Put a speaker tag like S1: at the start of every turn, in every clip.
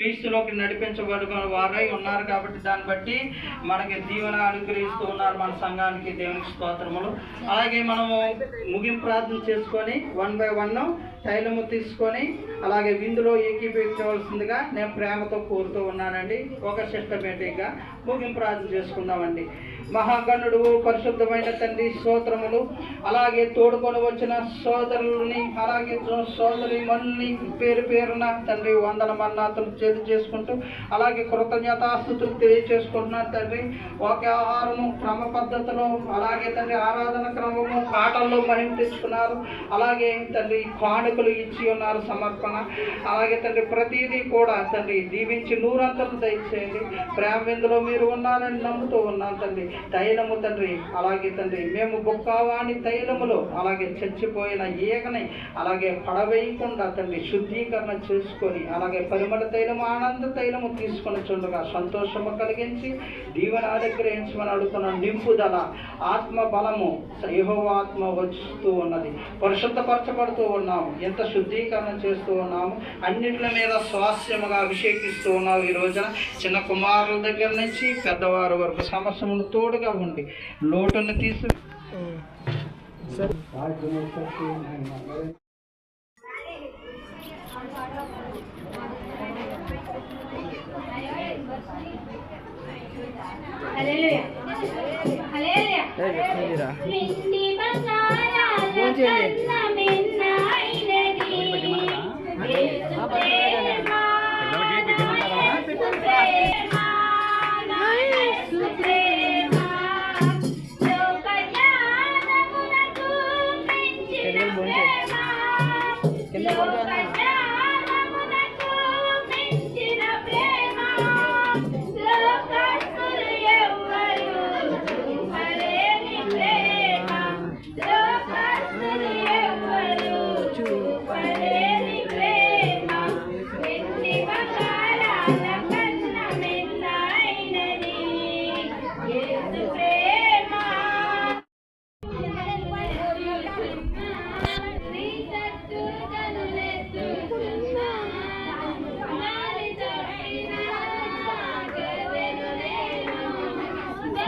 S1: క్రీస్తులోకి నడిపించబడుకున్న వారై ఉన్నారు కాబట్టి దాన్ని బట్టి మనకి దీవెన అనుగ్రహిస్తూ ఉన్నారు మన సంఘానికి దేవునికి స్తోత్రములు. అలాగే మనము ముగింపు ప్రార్థన చేసుకొని వన్ బై వన్ తైలము తీసుకొని అలాగే విందులో ఏకీపించవలసిందిగా నేను ప్రేమతో కోరుతూ ఉన్నానండి. ఒక సిస్టమేటిక్గా ముగింపు ప్రార్థన చేసుకుందామండి. మహాగణుడు పరిశుద్ధమైన తండ్రి స్తోత్రములు. అలాగే తోడుకొని వచ్చిన సోదరులని అలాగే సో- సోదరి మనుల్ని పేరు పేరున తండ్రి వందల మన్నాతులు తెలియజేసుకుంటూ చేసుకుంటూ అలాగే కృతజ్ఞతాస్థుతులు తెలియజేసుకుంటున్నారు తండ్రి. ఒకే ఆహారము క్రమ పద్ధతిలో అలాగే తండ్రి ఆరాధన క్రమము పాటల్లో మహిమ తెచ్చుకున్నారు అలాగే తండ్రి కానుకలు ఇచ్చి ఉన్నారు సమర్పణ. అలాగే తండ్రి ప్రతిదీ కూడా తండ్రి దీవించి నూరంతలు దయచేయండి. ప్రేమ విందులో మీరు ఉన్నారని నమ్ముతూ ఉన్నాను తండ్రి. తైలము తండ్రి అలాగే తండ్రి మేము బొక్కావాణి తైలములో అలాగే చచ్చిపోయిన ఈగని అలాగే పడవేయకుండా తండ్రి శుద్ధీకరణ చేసుకొని అలాగే పరిమళ తైలము ఆనంద తైలము తీసుకొని చుండగా సంతోషము కలిగించి దీవెన అనుగ్రహించమని అడుగుతున్న నింపుదల. ఆత్మ బలము యహో ఆత్మ వస్తూ ఉన్నది. పరిశుద్ధపరచబడుతూ ఉన్నాము. ఎంత శుద్ధీకరణ చేస్తూ ఉన్నాము. అన్నిటి మీద స్వాస్థ్యముగా అభిషేకిస్తూ ఉన్నాము ఈ రోజున. చిన్న కుమారుల దగ్గర నుంచి పెద్దవారు వరకు సమస్యములు తోడుగా ఉండి లోటును తీసి
S2: హల్లెలూయా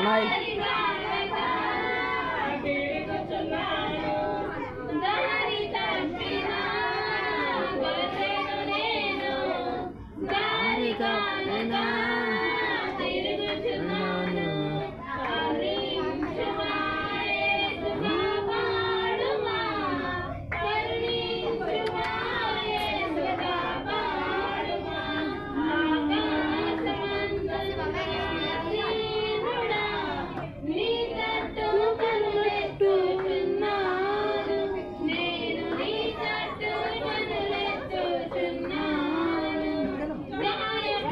S2: night.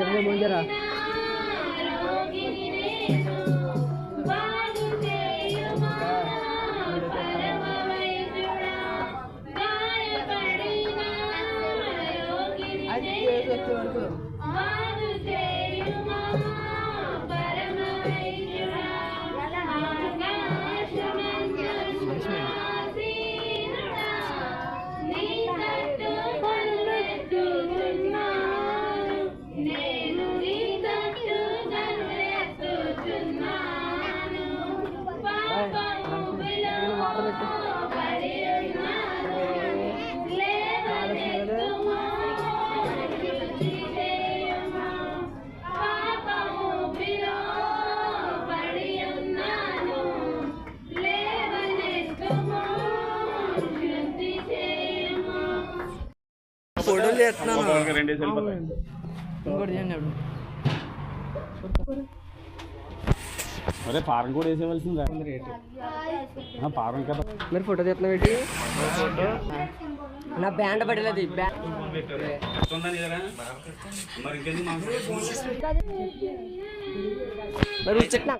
S2: கிட்டத்தட்ட முடிஞ்சிடா
S3: Thank you.
S4: రెండేసి వెళ్ళిపోతాయి.
S3: ఇంకోటి చేయండి అప్పుడు.
S4: అరే పారం కూడా వేసేవలసిందా పారం కదా.
S3: మీరు ఫోటో తీస్తున్నా పెట్టి నా బ్యాండ్ పడలేదు మరి చెట్టు